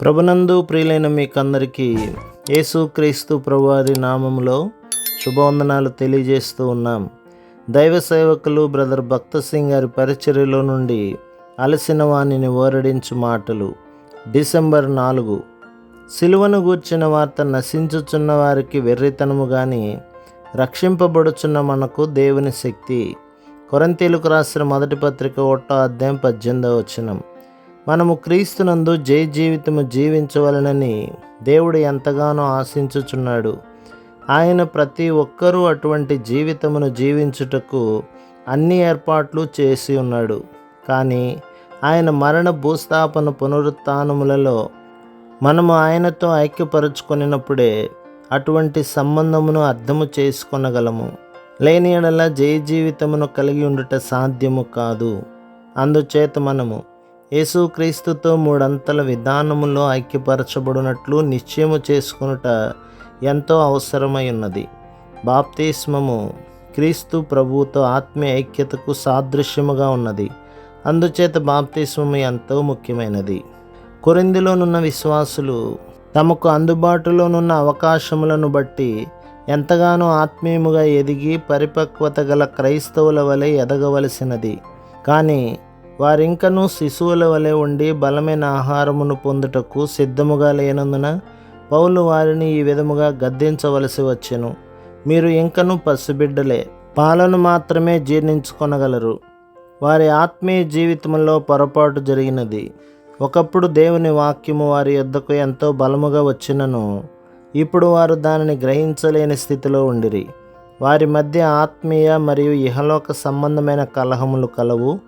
ప్రభునందు ప్రియులైన మీకందరికీ యేసుక్రీస్తు ప్రభువారి నామములో శుభవందనాలు తెలియజేస్తూ ఉన్నాం. దైవ సేవకులు బ్రదర్ భక్త సింగ్ గారి పరిచర్యలో నుండి అలసిన వాణిని ఓరడించు మాటలు. డిసెంబర్ నాలుగు. సిలువను గూర్చిన వార్త నశించుచున్న వారికి వెర్రితనము కానీ రక్షింపబడుచున్న మనకు దేవుని శక్తి. కొరంతీలకు రాసిన మొదటి పత్రిక ఒకటో అధ్యాయం పద్దెనిమిదవ వచనం. మనము క్రీస్తునందు జై జీవితము జీవించవలనని దేవుడు ఎంతగానో ఆశించుచున్నాడు. ఆయన ప్రతి ఒక్కరూ అటువంటి జీవితమును జీవించుటకు అన్ని ఏర్పాట్లు చేసి ఉన్నాడు. కానీ ఆయన మరణ భూస్థాపన పునరుత్నములలో మనము ఆయనతో ఐక్యపరుచుకున్నప్పుడే అటువంటి సంబంధమును అర్థము చేసుకొనగలము. లేని ఎడల జయ జీవితమును కలిగి ఉండుట సాధ్యము కాదు. అందుచేత మనము యేసుక్రీస్తుతో మూడంతల విధానములో ఐక్యపరచబడినట్లు నిశ్చయము చేసుకొనుట ఎంతో అవసరమై ఉన్నది బాప్తిస్మము క్రీస్తు ప్రభువుతో ఆత్మీయ ఐక్యతకు సాదృశ్యముగా ఉన్నది. అందుచేత బాప్తిస్మము ఎంతో ముఖ్యమైనది. కొరిందిలోనున్న విశ్వాసులు తమకు అందుబాటులోనున్న అవకాశములను బట్టి ఎంతగానో ఆత్మీయముగా ఎదిగి పరిపక్వత గల క్రైస్తవుల వలె ఎదగవలసినది. కానీ వారింకనూ శిశువుల వలె ఉండి బలమైన ఆహారమును పొందుటకు సిద్ధముగా లేనందున పౌలు వారిని ఈ విధముగా గద్దించవలసి వచ్చెను. మీరు ఇంకనూ పసిబిడ్డలే పాలను మాత్రమే జీర్ణించుకొనగలరు. వారి ఆత్మీయ జీవితంలో పొరపాటు జరిగినది. ఒకప్పుడు దేవుని వాక్యము వారి యొద్దకు ఎంతో బలముగా వచ్చినను. ఇప్పుడు వారు దానిని గ్రహించలేని స్థితిలో ఉండిరి. వారి మధ్య ఆత్మీయ మరియు ఇహలోక సంబంధమైన కలహములు కలవు.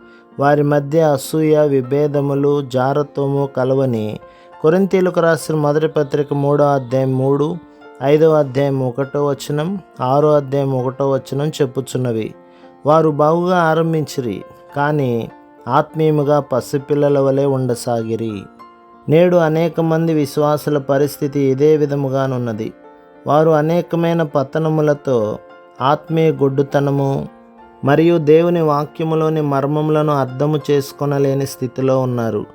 వారి మధ్య అసూయ విభేదములు జారత్వము కలవని కొరింతీలకు రాసిన మొదటి పత్రిక మూడో అధ్యాయం మూడు ఐదో అధ్యాయం ఒకటో వచనం ఆరో అధ్యాయం ఒకటో వచనం చెప్పుచున్నవి. వారు బాగుగా ఆరంభించిరి కానీ ఆత్మీయముగా పసిపిల్లల వలె ఉండసాగిరి. నేడు అనేక మంది విశ్వాసుల పరిస్థితి ఇదే విధముగానున్నది. వారు అనేకమైన పతనములతో ఆత్మీయ గొడ్డుతనము మరియు దేవుని వాక్యములోని మర్మములను అర్థము చేసుకొనలేని స్థితిలో ఉన్నారు.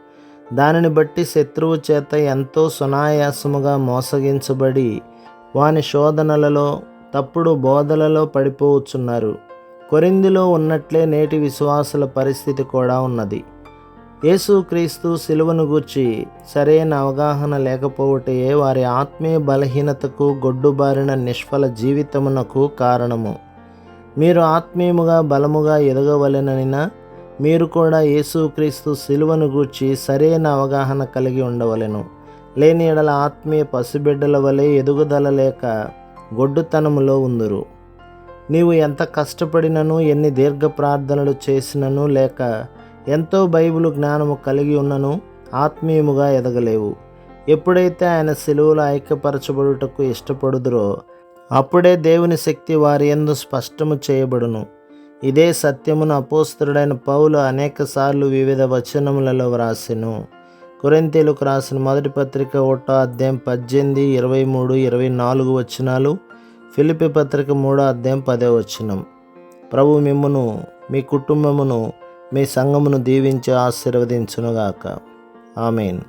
దానిని బట్టి శత్రువు చేత ఎంతో సునాయాసముగా మోసగించబడి వాని శోధనలలో తప్పుడు బోధలలో పడిపోవచ్చున్నారు. కొరిందిలో ఉన్నట్లే నేటి విశ్వాసుల పరిస్థితి కూడా ఉన్నది. యేసుక్రీస్తు సిలువను గూర్చి సరైన అవగాహన లేకపోవటయే వారి ఆత్మీయ బలహీనతకు గొడ్డుబారిన నిష్ఫల జీవితమునకు కారణము. మీరు ఆత్మీయముగా బలముగా ఎదగవలెననినా మీరు కూడా యేసుక్రీస్తు శిలువను గూర్చి సరైన అవగాహన కలిగి ఉండవలెను. లేని ఎడల ఆత్మీయ పసిబిడ్డల వలె ఎదుగుదల లేక గొడ్డుతనములో ఉందురు. నీవు ఎంత కష్టపడినను ఎన్ని దీర్ఘ ప్రార్థనలు చేసినను లేక ఎంతో బైబిల్ జ్ఞానము కలిగి ఉన్నను ఆత్మీయముగా ఎదగలేవు. ఎప్పుడైతే ఆయన సెలువులో ఐక్యపరచబడుటకు ఇష్టపడుదురో అప్పుడే దేవుని శక్తి వారి ఎందు స్పష్టము చేయబడును. ఇదే సత్యమును అపోస్తుడైన పౌలు అనేకసార్లు వివిధ వచనములలో వ్రాసెను. కొరింతీలకు రాసిన మొదటి పత్రిక ఒకటో అధ్యాయం పద్దెనిమిది ఇరవై మూడు ఇరవై నాలుగు వచనాలు ఫిలిపి పత్రిక మూడో అధ్యాయం పదే వచనం. ప్రభు మిమ్మును మీ కుటుంబమును మీ సంఘమును దీవించి ఆశీర్వదించునుగాక. ఆమెన్.